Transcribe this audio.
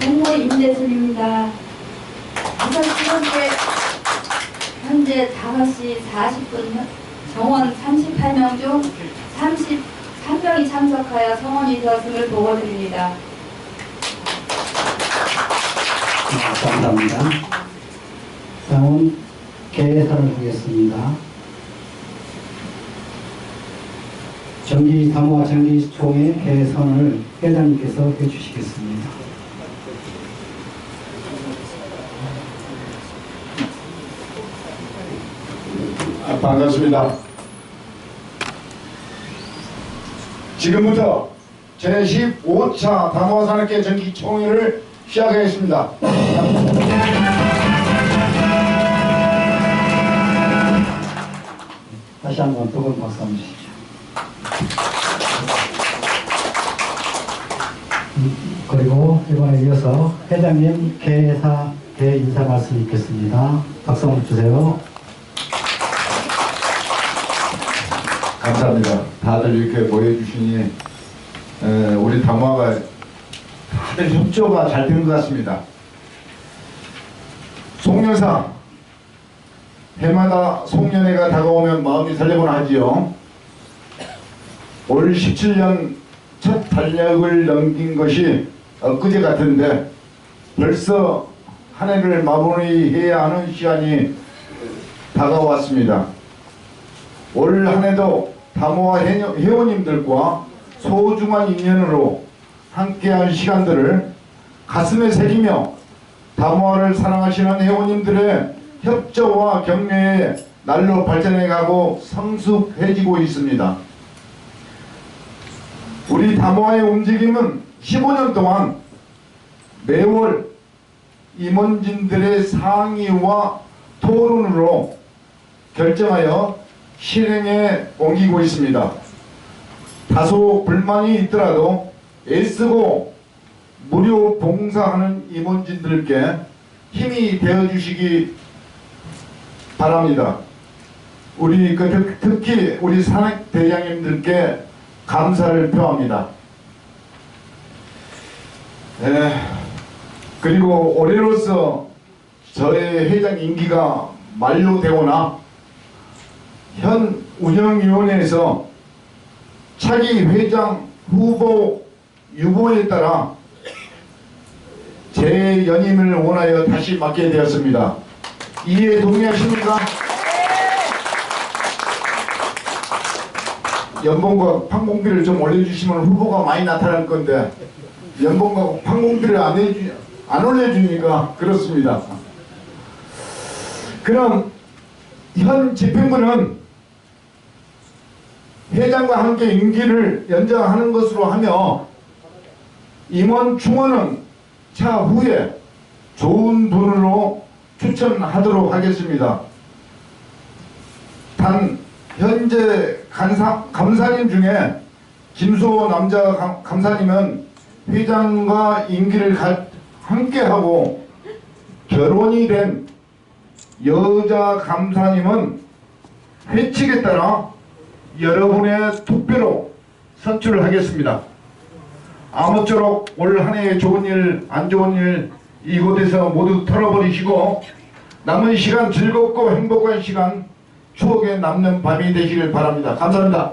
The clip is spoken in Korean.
동호 임대순입니다. 우선 현재 현재 5시 40분 정원 38명 중 33명이 참석하여 성원이 되었음을 보고드립니다. 아, 감사합니다. 다음 개회사를 하겠습니다. 정기 사무와 정기총회 개선을 회장님께서 해주시겠습니다. 아, 반갑습니다. 지금부터 제15차 담화산업계 정기총회를 시작하겠습니다. 다시 한번 두분 박수 한번 주십시오. 음, 그리고 이번에 이어서 회장님 개회사 대인사 말씀 있겠습니다. 박수 한번 주세요. 감사합니다. 다들 이렇게 모여주시니 에, 우리 담화가 협조가 잘 된 것 같습니다. 송년사 해마다 송년회가 다가오면 마음이 설레곤 하지요. 올 17년 첫 달력을 넘긴 것이 엊그제 같은데 벌써 한 해를 마무리해야 하는 시간이 다가왔습니다. 올 한 해도 다모와 회원님들과 소중한 인연으로 함께한 시간들을 가슴에 새기며 다모아를 사랑하시는 회원님들의 협조와 격려에 날로 발전해가고 성숙해지고 있습니다. 우리 다모아의 움직임은 15년 동안 매월 임원진들의 상의와 토론으로 결정하여 실행에 옮기고 있습니다. 다소 불만이 있더라도 애쓰고 무료 봉사하는 임원진들께 힘이 되어 주시기 바랍니다. 우리 그 특- 특히 우리 산악 대장님들께 감사를 표합니다. 에, 그리고 올해로서 저의 회장 임기가 만료되거나 현 운영위원회에서 차기 회장 후보 유보에 따라 제 연임을 원하여 다시 맡게 되었습니다. 이에 동의하십니까? 연봉과 판공비를 좀 올려주시면 후보가 많이 나타날 건데 연봉과 판공비를 안, 해주, 안 올려주니까 그렇습니다. 그럼 현 집행부는 회장과 함께 임기를 연장하는 것으로 하며 임원 충원은 차후에 좋은 분으로 추천하도록 하겠습니다. 단 현재 간사, 감사님 중에 김수호 남자 감, 감사님은 회장과 임기를 가, 함께하고 결혼이 된 여자 감사님은 회칙에 따라 여러분의 투표로 선출을 하겠습니다. 아무쪼록 올 한 해 좋은 일, 안 좋은 일 이곳에서 모두 털어버리시고 남은 시간 즐겁고 행복한 시간 추억에 남는 밤이 되시길 바랍니다. 감사합니다.